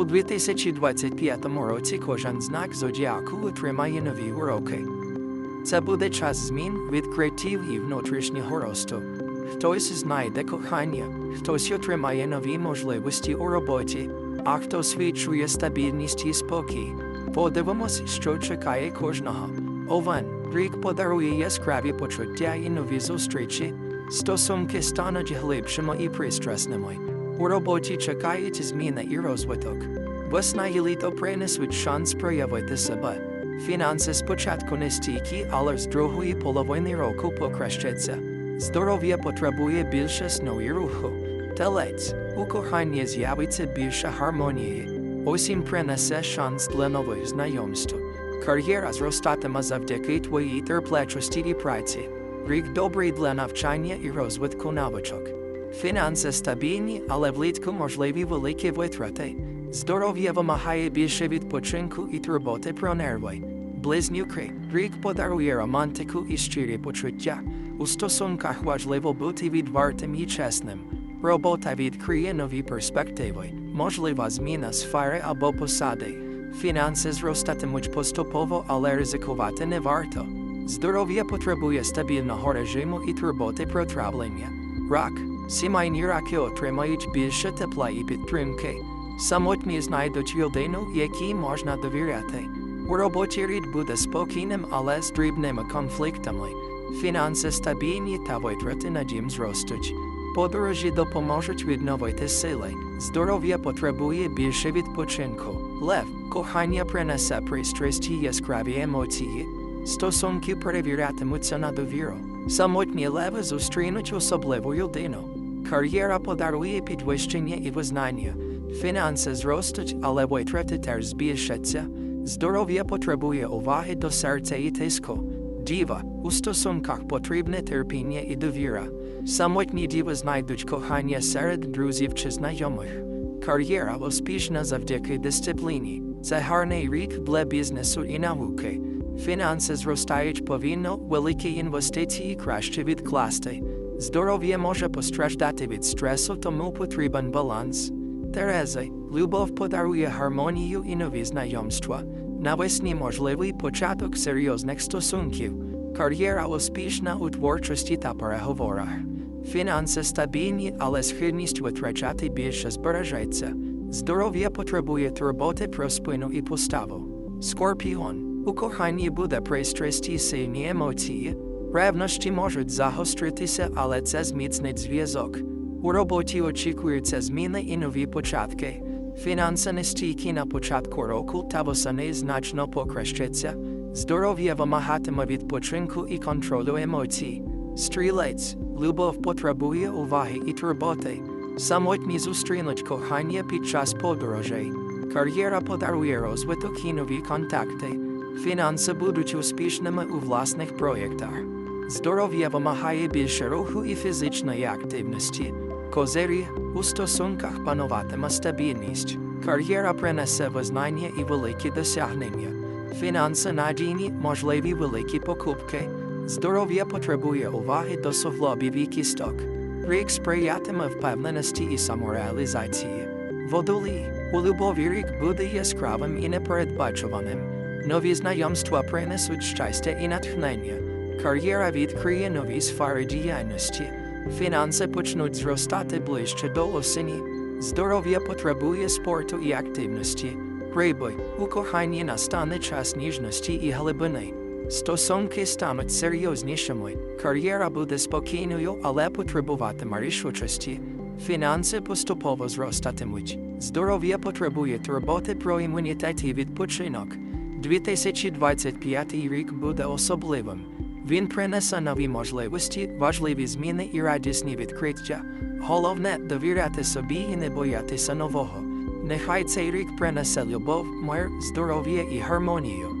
У 2025 році кожен знак зодіаку отримає нові уроки. Це буде час змін, відкриттів і внутрішнього росту. Хтось знайде кохання, хтось отримає нові можливості у роботі, а хтось відчує стабільність і спокій. Подивимось, що чекає кожного. Овен, рік подарує яскраві почуття і нові зустрічі. Стосунки стануть глибшими і пристрасними. У роботі чекають зміни і розвиток. Весна і літо принесуть шанс проявити себе. Фінанси спочатку не стійкі, але з другої половини року покращаться. Здоров'я потребує більше сну і руху. Телець, у коханні з'явиться більше гармонії. Осінь принесе шанс для нових знайомств. Кар'єра зростатиме завдяки твоїй терплечості і праці. Рік добрий для навчання і розвитку навичок. Фінанси стабільні, але влітку можливі великі витрати. Здоров'я вимагає більше відпочинку і турботи про нерви. Близнюки, рік подарує романтику і щирі почуття. У стосунках важливо бути відвертим і чесним. Робота відкриє нові перспективи, можлива зміна сфери або посади. Фінанси зростатимуть поступово, але ризикувати не варто. Здоров'я потребує стабільного режиму і турботи про травлення. Рак, сімейні отримають більше тепла і підтримки. Самотні знайдуть людину, якій можна довіряти. У роботі рід буде спокійним, але з дрібними конфліктами. Фінанси стабільні та витрати на дім зростуть. Подорожі допоможуть відновити сили. Здоров'я потребує більше відпочинку. Лев, кохання принесе пристрасть і яскраві емоції. Стосунки перевірятимуться на довіру. Самотні леви зустрінуть особливу людину. Кар'єра подарує підвищення і визнання. Фінанси зростуть, але витрати теж збільшаться. Здоров'я потребує уваги до серця і тиску. Діва, у стосунках потрібне терпіння і довіра. Самотні діви знайдуть кохання серед друзів чи знайомих. Кар'єра успішна завдяки дисципліні. Це гарний рік для бізнесу і науки. Фінанси зростають повільно, великі інвестиції краще відкласти. Здоров'я може постраждати від стресу, тому потрібен баланс. Терези, любов подарує гармонію і нові знайомства. Навесні можливий початок серйозних стосунків. Кар'єра успішна у творчості та переговорах. Фінанси стабільні, але схильність витрачати більше збережеться. Здоров'я потребує турботи про спину і поставу. Скорпіон. У коханні буде пристрасть і сильні емоції. Ревнощі можуть загостритися, але це зміцнить зв'язок. У роботі очікуються зміни і нові початки. Фінанси нестійкі на початку року та восени значно покращаться. Здоров'я вимагатиме відпочинку і контролю емоцій. Стрілець, любов потребує уваги і турботи. Самотні зустрінуть кохання під час подорожей. Кар'єра подарує розвиток і нові контакти. Фінанси будуть успішними у власних проєктах. Здоров'я вимагає більше руху і фізичної активності. Козирі у стосунках пануватиме стабільність. Кар'єра принесе визнання і великі досягнення. Фінанси надійні, можливі великі покупки. Здоров'я потребує уваги до суглобів і кісток. Рік сприятиме впевненості і самореалізації. Водолій, у любові рік буде яскравим і непередбачуваним. Нові знайомства принесуть щастя і натхнення. Кар'єра відкриє нові сфери діяльності. Фінанси почнуть зростати ближче до осені. Здоров'я потребує спорту і активності. Риби, у коханні настане час ніжності і глибини. Стосунки стануть серйознішими, кар'єра буде спокійною, але потребуватиме рішучості. Фінанси поступово зростатимуть. Здоров'я потребує турботи про імунітет і відпочинок. 2025 рік буде особливим. Він принесе нові можливості, важливі зміни і радісні відкриття. Головне довіряти собі і не боятися нового. Нехай цей рік принесе любов, мир, здоров'я і гармонію.